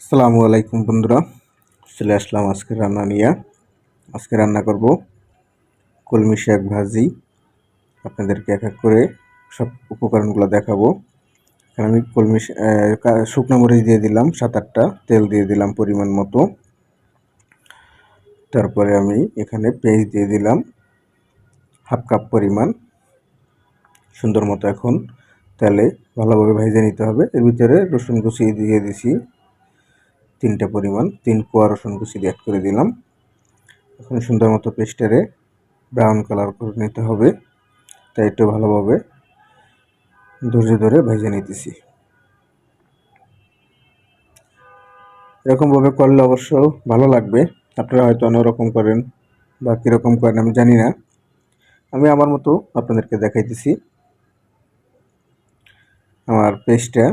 আসসালামু আলাইকুম বন্ধুরা, চলে আসলাম আজকে রান্না নিয়ে। আজকে রান্না করব কলমি শাক ভাজি। আপনাদেরকে এক এক করে সব উপকরণগুলো দেখাবো। এখানে আমি কলমি শুকনো মরিচ দিয়ে দিলাম সাত আটটা তেল দিয়ে দিলাম পরিমাণ মতো। তারপরে আমি এখানে পেঁয়াজ দিয়ে দিলাম হাফ কাপ পরিমাণ। সুন্দর মতো এখন তেলে ভালোভাবে ভেজে নিতে হবে। এর ভিতরে রসুন কুচি দিয়ে দিছি। তিনটে পরিমাণ, তিন কোয়া রসুন কুচি অ্যাড করে দিলাম। এখন সুন্দর মতো পেস্টারে ব্রাউন কালার করে নিতে হবে। তাই একটু ভালোভাবে ধৈর্য ধরে ভেজে নিতেছি। এরকমভাবে করলে অবশ্য ভালো লাগবে। আপনারা হয়তো অন্যরকম করেন বা কীরকম করেন আমি জানি না। আমি আমার মতো আপনাদেরকে দেখাইতেছি। আমার পেস্টটা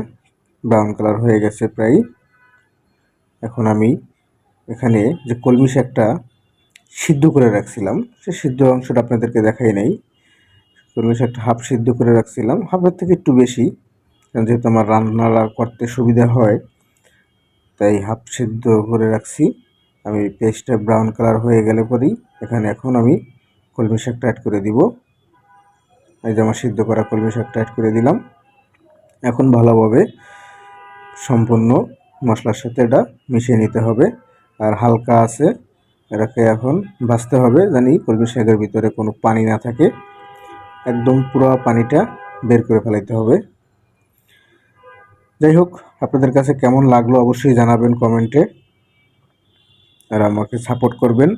ব্রাউন কালার হয়ে গেছে প্রায়। এখন আমি এখানে যে কলমি শাকটা সিদ্ধ করে রাখছিলাম, সে সিদ্ধ অংশটা আপনাদেরকে দেখাই নাই। কলমি শাকটা হাফ সিদ্ধ করে রাখছিলাম, হাফের থেকে একটু বেশি, কারণ যেহেতু আমার রান্না করতে সুবিধা হয়, তাই হাফ সিদ্ধ করে রাখছি। আমি পেস্টটা ব্রাউন কালার হয়ে গেলে পরেই এখানে এখন আমি কলমি শাকটা অ্যাড করে দিব। এই যে আমার সিদ্ধ করা কলমি শাকটা অ্যাড করে দিলাম। এখন ভালোভাবে সম্পূর্ণ মশলার সাথে এটা মিশিয়ে নিতে হবে। আর হালকা আছে, এটাকে এখন ভাজতে হবে জানি কলমি শাকের ভিতরে কোনো পানি না থাকে। একদম পুরো পানিটা বের করে ফেলাইতে হবে। যাই হোক, আপনাদের কাছে কেমন লাগল অবশ্যই জানাবেন কমেন্টে। আর আমাকে সাপোর্ট করবেন,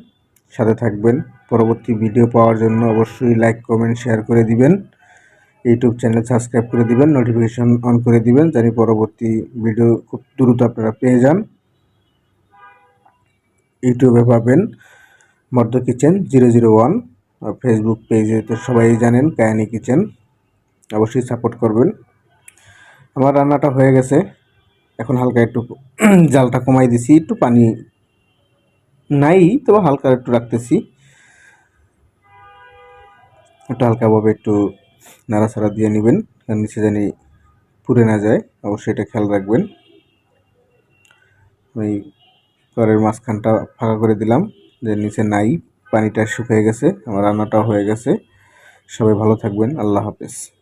সাথে থাকবেন। পরবর্তী ভিডিও পাওয়ার জন্য অবশ্যই লাইক, কমেন্ট, শেয়ার করে দিবেন। ইউটিউব চ্যানেল সাবস্ক্রাইব করে দিবেন নোটিফিকেশন অন করে দিবেন, জানি পরবর্তী ভিডিও খুব দ্রুত আপনারা পেয়ে যান। ইউটিউবে পাবেন মর্দ kitchen zero zero one Facebook পেজে তো সবাই জানেন, কায়ানি কিচেন। অবশ্যই সাপোর্ট করবেন। আমার রান্নাটা হয়ে গেছে। এখন হালকা একটু জালটা কমাই দিছি, একটু পানি নাই, তবে হালকা একটু রাখতেছি। একটু হালকাভাবে একটু নাড়াচাড়া দিয়ে নেবেন নিচে জানি পুড়ে না যায়। অবশ্যই এটা খেয়াল রাখবেন। ওই ঘরের মাঝখানটা ফাঁকা করে দিলাম, যে নিচে নাই, পানিটা শুকিয়ে গেছে, আমার রান্নাটাও হয়ে গেছে। সবাই ভালো থাকবেন, আল্লাহ হাফেজ।